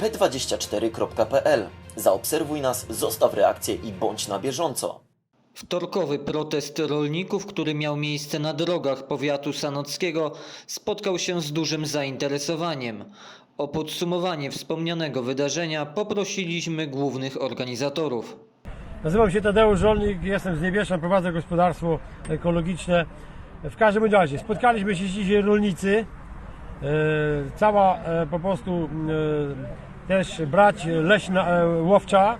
p24.pl. Zaobserwuj nas, zostaw reakcję i bądź na bieżąco. Wtorkowy protest rolników, który miał miejsce na drogach powiatu sanockiego, spotkał się z dużym zainteresowaniem. O podsumowanie wspomnianego wydarzenia poprosiliśmy głównych organizatorów. Nazywam się Tadeusz Żolnik, jestem z Niebiesza, prowadzę gospodarstwo ekologiczne. W każdym razie spotkaliśmy się dzisiaj rolnicy, e, cała e, po prostu e, też brać leśna, e, łowcza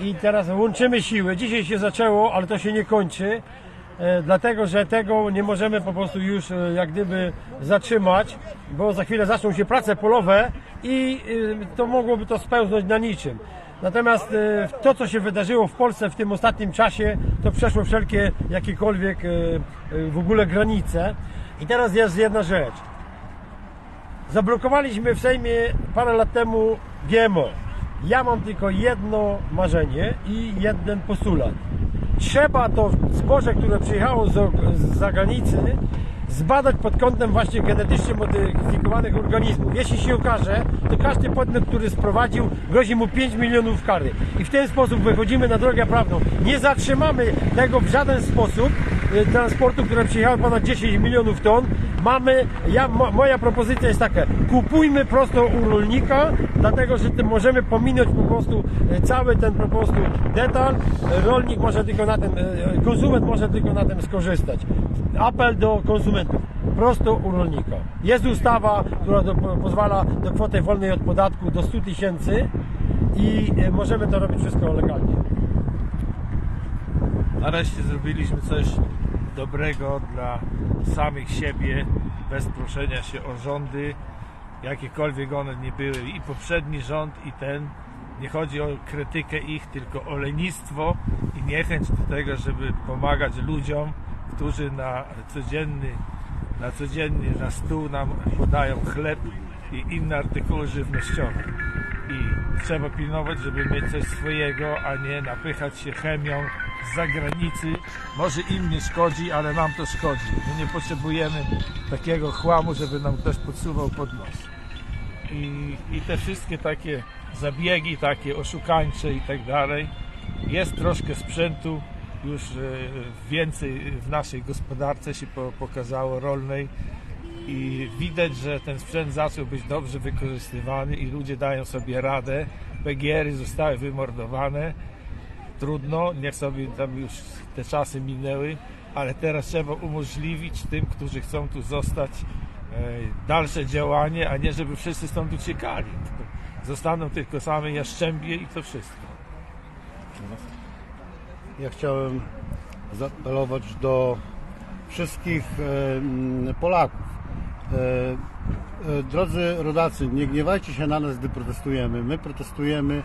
i teraz łączymy siły. Dzisiaj się zaczęło, ale to się nie kończy, e, dlatego że tego nie możemy po prostu już e, jak gdyby zatrzymać, bo za chwilę zaczną się prace polowe i to mogłoby to spełznąć na niczym. Natomiast to, co się wydarzyło w Polsce w tym ostatnim czasie, to przeszło wszelkie jakiekolwiek w ogóle granice. I teraz jest jedna rzecz. Zablokowaliśmy w Sejmie parę lat temu GMO. Ja mam tylko jedno marzenie i jeden postulat. Trzeba to zboże, które przyjechało z, zagranicy, zbadać pod kątem właśnie genetycznie modyfikowanych organizmów. Jeśli się okaże, to każdy podmiot, który sprowadził, grozi mu 5 milionów kary. I w ten sposób wychodzimy na drogę prawną. Nie zatrzymamy tego w żaden sposób y, transportu, które przyjechało ponad 10 milionów ton. Mamy, ja, mo, moja propozycja jest taka, kupujmy prosto u rolnika, dlatego że tym możemy pominąć po prostu y, cały ten po prostu detal. Rolnik może tylko na tym, y, konsument może tylko na tym skorzystać. Apel do konsumentów, prosto u rolnika. Jest ustawa, która do, pozwala do kwoty wolnej od podatku do 100 tysięcy i możemy to robić wszystko legalnie. Nareszcie zrobiliśmy coś dobrego dla samych siebie, bez proszenia się o rządy, jakiekolwiek one nie były. I poprzedni rząd, i ten. Nie chodzi o krytykę ich, tylko o lenistwo i niechęć do tego, żeby pomagać ludziom, którzy na codzienny, na codziennie na stół nam podają chleb i inne artykuły żywnościowe. I trzeba pilnować, żeby mieć coś swojego, a nie napychać się chemią z zagranicy. Może im nie szkodzi, ale nam to szkodzi. My nie potrzebujemy takiego chłamu, żeby nam ktoś podsuwał pod nos. I, i te wszystkie takie zabiegi, takie oszukańcze i tak dalej. Jest troszkę sprzętu, już e, więcej w naszej gospodarce się po, pokazało rolnej i widać, że ten sprzęt zaczął być dobrze wykorzystywany i ludzie dają sobie radę. PGR-y zostały wymordowane. Trudno, niech sobie tam już te czasy minęły, ale teraz trzeba umożliwić tym, którzy chcą tu zostać, e, dalsze działanie, a nie żeby wszyscy stąd uciekali. Zostaną tylko same jaszczębie i to wszystko. Ja chciałem zaapelować do wszystkich e, Polaków. E, e, Drodzy rodacy, nie gniewajcie się na nas, gdy protestujemy. My protestujemy,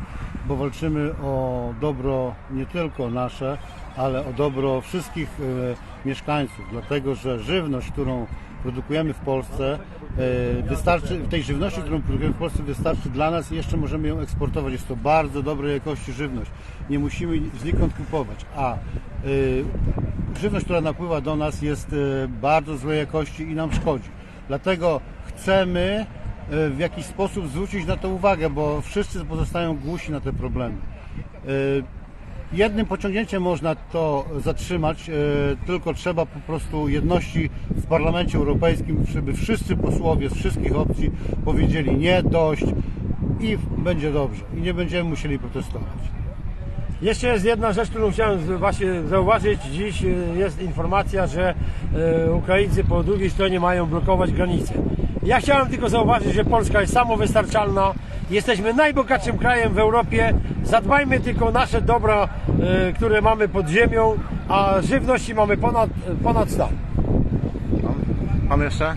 bo walczymy o dobro nie tylko nasze, ale o dobro wszystkich e, mieszkańców, dlatego że żywność, którą produkujemy w Polsce, wystarczy, tej żywności, którą produkujemy w Polsce wystarczy dla nas i jeszcze możemy ją eksportować. Jest to bardzo dobrej jakości żywność. Nie musimy znikąd kupować. A żywność, która napływa do nas jest bardzo złej jakości i nam szkodzi. Dlatego chcemy y, w jakiś sposób zwrócić na to uwagę, bo wszyscy pozostają głusi na te problemy. Y, Jednym pociągnięciem można to zatrzymać, e, tylko trzeba po prostu jedności w Parlamencie Europejskim, żeby wszyscy posłowie z wszystkich opcji powiedzieli nie, dość i będzie dobrze. I nie będziemy musieli protestować. Jeszcze jest jedna rzecz, którą chciałem właśnie zauważyć. Dziś e, jest informacja, że e, Ukraińcy po drugiej stronie mają blokować granicę. Ja chciałem tylko zauważyć, że Polska jest samowystarczalna. Jesteśmy najbogatszym krajem w Europie. Zadbajmy tylko nasze dobra, e, które mamy pod ziemią, a żywności mamy ponad, ponad stan. Pan jeszcze?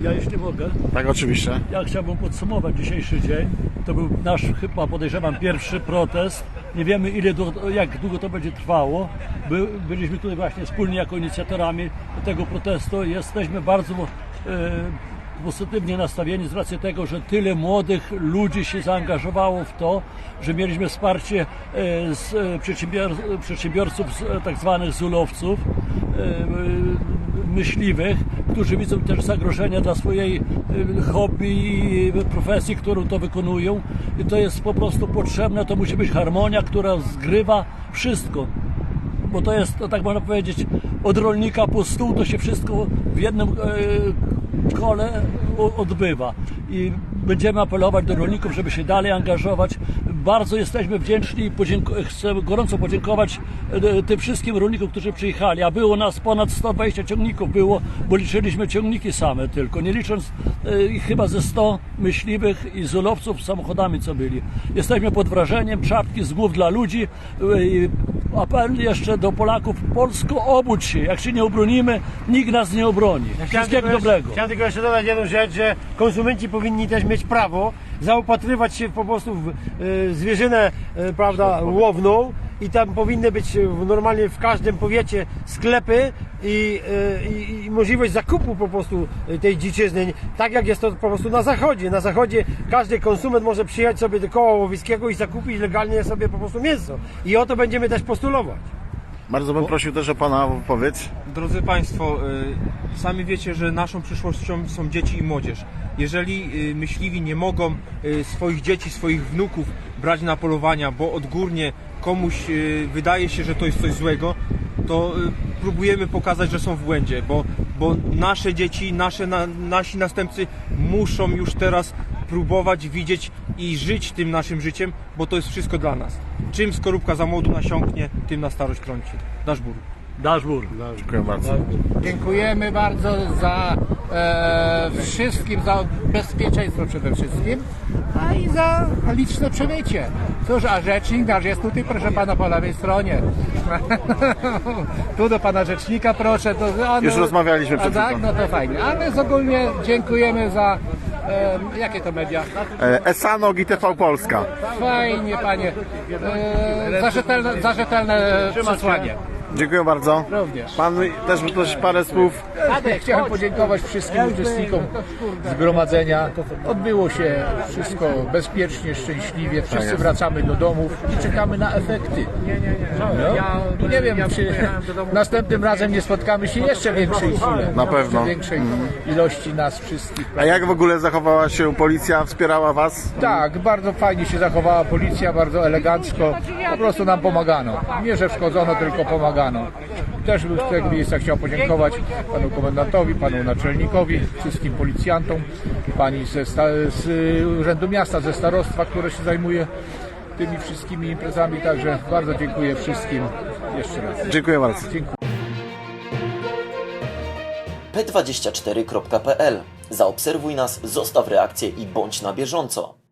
Ja jeśli mogę, Tak, oczywiście. ja chciałbym podsumować dzisiejszy dzień. To był nasz chyba podejrzewam pierwszy protest. Nie wiemy ile, jak długo to będzie trwało. By, byliśmy tutaj właśnie wspólnie jako inicjatorami tego protestu. Jesteśmy bardzo e, pozytywnie nastawieni z racji tego, że tyle młodych ludzi się zaangażowało w to, że mieliśmy wsparcie e, z e, przedsiębior, przedsiębiorców, z, e, tak zwanych zulowców. Myśliwych, którzy widzą też zagrożenia dla swojej e, hobby i profesji, którą to wykonują. I to jest po prostu potrzebne, to musi być harmonia, która zgrywa wszystko bo to jest, tak można powiedzieć, od rolnika po stół to się wszystko w jednym e, kole odbywa. I będziemy apelować do rolników, żeby się dalej angażować. Bardzo jesteśmy wdzięczni i chcę gorąco podziękować e, tym wszystkim rolnikom, którzy przyjechali. A było nas ponad 120 ciągników, było, bo liczyliśmy ciągniki same tylko, nie licząc e, chyba ze 100 myśliwych i zulowców samochodami, co byli. Jesteśmy pod wrażeniem, czapki z głów dla ludzi. Apel jeszcze do Polaków, Polsko obudź się, jak się nie obronimy, nikt nas nie obroni. Wszystkiego tylko jeszcze- dobrego. Chciałem tylko jeszcze dodać jedną rzecz, że konsumenci powinni też mieć prawo zaopatrywać się po prostu w e, zwierzynę, e, prawda, łowną i tam powinny być e, w- normalnie w każdym powiecie sklepy i, e, i, i możliwość zakupu po prostu e, tej dziczyzny, tak jak jest to po prostu na zachodzie. Na zachodzie każdy konsument może przyjechać sobie do koła łowieckiego i zakupić legalnie sobie po prostu mięso. I o to będziemy też postulować. Bardzo bym prosił też o Pana wypowiedź. Drodzy Państwo, y, sami wiecie, że naszą przyszłością są dzieci i młodzież. Jeżeli y, myśliwi nie mogą y, swoich dzieci, swoich wnuków brać na polowania, bo odgórnie komuś wydaje się, że to jest coś złego, to próbujemy pokazać, że są w błędzie, bo, bo nasze dzieci, nasze, na, nasi następcy muszą już teraz próbować widzieć i żyć tym naszym życiem, bo to jest wszystko dla nas. Czym skorupka za młodu nasiąknie, tym na starość trąci. Dasz bór. Daszbur. Dziękuję bardzo. Dziękujemy bardzo za e, wszystkim, za bezpieczeństwo przede wszystkim, a i za liczne przebycie. Cóż, a rzecznik nasz jest tutaj, proszę pana, po lewej stronie. tu do pana rzecznika proszę. To, a, Już rozmawialiśmy a przed tak, chwilą. no to fajnie. A my ogólnie dziękujemy za, e, jakie to media? E, Esano GTV Polska. Fajnie, panie. E, za rzetelne, za rzetelne przesłanie. Dziękuję bardzo. Również. Pan też też parę słów. Ja chciałem podziękować wszystkim uczestnikom zgromadzenia. Odbyło się wszystko bezpiecznie, szczęśliwie. Wszyscy wracamy do domów i czekamy na efekty. No, nie wiem, czy następnym razem nie spotkamy się jeszcze większej sile. Na pewno. Większej ilości nas wszystkich. A jak w ogóle zachowała się policja? Wspierała Was? Tak, bardzo fajnie się zachowała policja, bardzo elegancko. Po prostu nam pomagano. Nie, że szkodzono, tylko pomagano. Też bym z tego miejsca chciał podziękować panu komendantowi, panu naczelnikowi, wszystkim policjantom, pani ze sta- z Urzędu Miasta, ze starostwa, które się zajmuje tymi wszystkimi imprezami. Także bardzo dziękuję wszystkim jeszcze raz. Dziękuję bardzo. p24.pl. Zaobserwuj nas, zostaw reakcję i bądź na bieżąco.